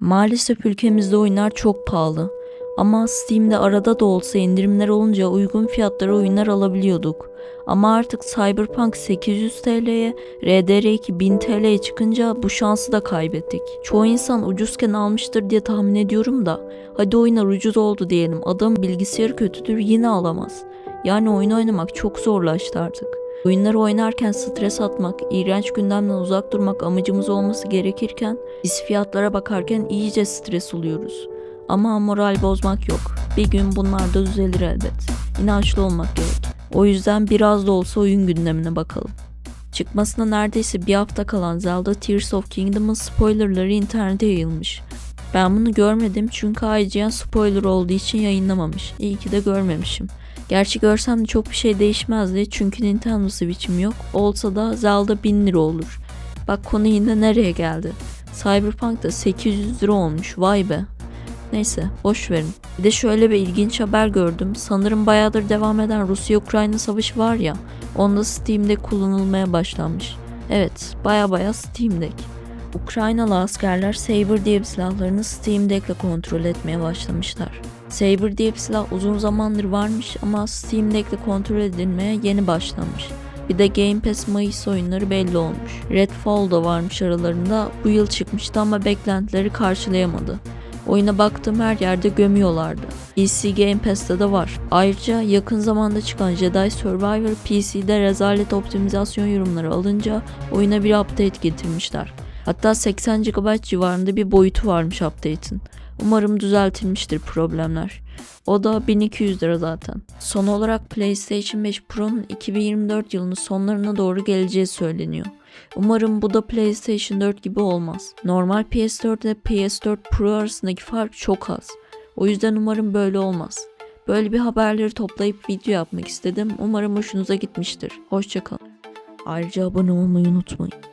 Maalesef ülkemizde oyunlar çok pahalı. Ama Steam'de arada da olsa indirimler olunca uygun fiyatlara oyunlar alabiliyorduk. Ama artık Cyberpunk 800 TL'ye, RDR2 1000 TL'ye çıkınca bu şansı da kaybettik. Çoğu insan ucuzken almıştır diye tahmin ediyorum da hadi oyunlar ucuz oldu diyelim adam bilgisayarı kötüdür yine alamaz. Yani oyun oynamak çok zorlaştı artık. Oyunları oynarken stres atmak, iğrenç gündemden uzak durmak amacımız olması gerekirken biz fiyatlara bakarken iyice stres oluyoruz. Ama moral bozmak yok. Bir gün bunlar da düzelir elbet. İnançlı olmak gerek. O yüzden biraz da olsa oyun gündemine bakalım. Çıkmasına neredeyse bir hafta kalan Zelda Tears of Kingdom'ın spoilerları internete yayılmış. Ben bunu görmedim çünkü IGN spoiler olduğu için yayınlamamış. İyi ki de görmemişim. Gerçi görsem de çok bir şey değişmezdi çünkü Nintendo Switch'im yok. Olsa da Zelda 1000 lira olur. Bak konu yine nereye geldi. Cyberpunk da 800 lira olmuş vay be. Neyse boş verin. Bir de şöyle bir ilginç haber gördüm. Sanırım bayağıdır devam eden Rusya-Ukrayna savaşı var ya. Onda Steam'de kullanılmaya başlanmış. Evet baya baya Steam Deck. Ukraynalı askerler Saber diye bir silahlarını Steam Deck'le kontrol etmeye başlamışlar. Saber diye bir silah uzun zamandır varmış ama Steam Deck'le kontrol edilmeye yeni başlanmış. Bir de Game Pass Mayıs oyunları belli olmuş. Redfall da varmış aralarında. Bu yıl çıkmıştı ama beklentileri karşılayamadı. Oyuna baktığım her yerde gömüyorlardı. PC Game Pass'te de var. Ayrıca yakın zamanda çıkan Jedi Survivor PC'de rezalet optimizasyon yorumları alınca oyuna bir update getirmişler. Hatta 80 GB civarında bir boyutu varmış update'in. Umarım düzeltilmiştir problemler. O da 1200 lira zaten. Son olarak PlayStation 5 Pro'nun 2024 yılının sonlarına doğru geleceği söyleniyor. Umarım bu da PlayStation 4 gibi olmaz. Normal PS4 ile PS4 Pro arasındaki fark çok az. O yüzden umarım böyle olmaz. Böyle bir haberleri toplayıp video yapmak istedim. Umarım hoşunuza gitmiştir. Hoşçakalın. Ayrıca abone olmayı unutmayın.